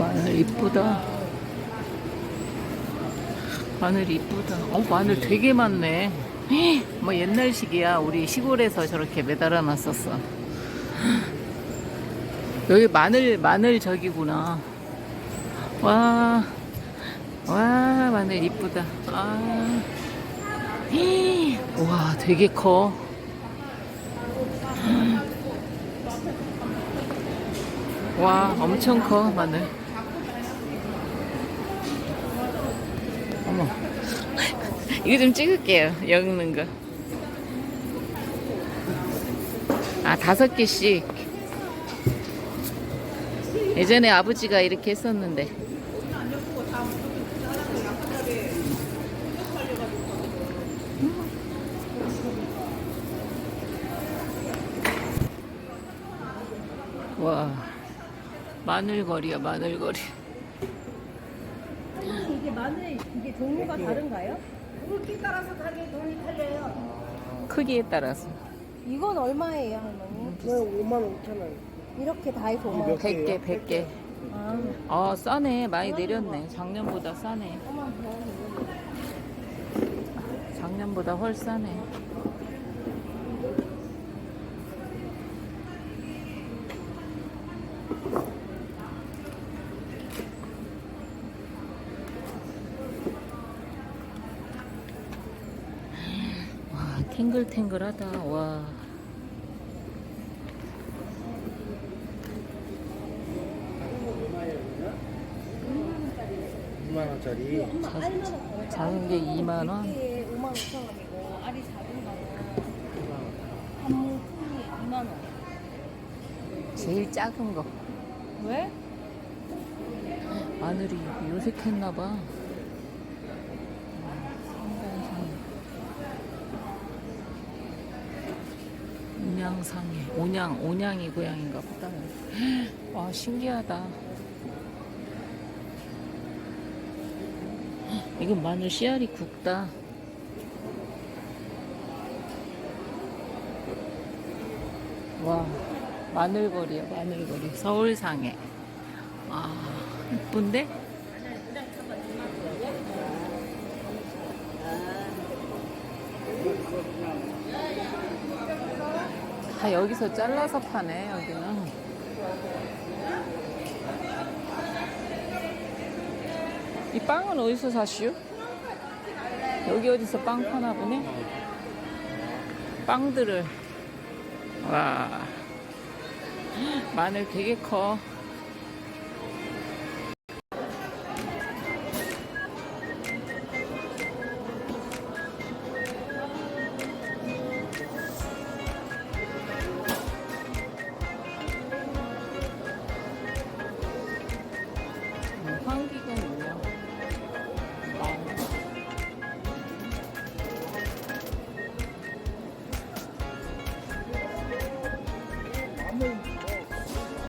마늘 이쁘다. 마늘 이쁘다. 어, 마늘 되게 많네. 뭐 옛날식이야. 우리 시골에서 저렇게 매달아 놨었어. 여기 마늘, 마늘 저기구나. 와, 와, 마늘 이쁘다. 아, 와, 되게 커. 와, 엄청 커, 마늘. 어머. 이거 좀 찍을게요, 엮는 거. 아, 다섯 개씩. 예전에 아버지가 이렇게 했었는데. 와, 마늘거리야, 마늘거리. 이게 마늘 이게 종류가 다른가요? 굵기 따라서 가게 돈이 틀려요. 크기에 따라서. 이건 얼마예요, 할머니? 왜 5만 5천 원? 이렇게 다 해서 5만 원. 100개, 100개. 아, 아, 싸네. 많이 내렸네. 작년보다 싸네. 작년보다 훨 싸네. 와, 탱글탱글하다. 와. 2만 원짜리. 작은 게 2만원. 이게 5만 5천 원이고 알이 작은 거는 한 통이 2만 원. 제일 작은 거. 왜? 마늘이 요색했나 봐. 온양상해. 온양, 온양이 고양인가 보다. 와, 신기하다. 이건 마늘 씨알이 굵다. 와, 마늘거리야, 마늘거리. 서울상해. 아, 이쁜데? 다 여기서 잘라서 파네, 여기는. 이 빵은 어디서 사시오? 여기 어디서 빵 파나 보네? 빵들을. 와. 마늘 되게 커.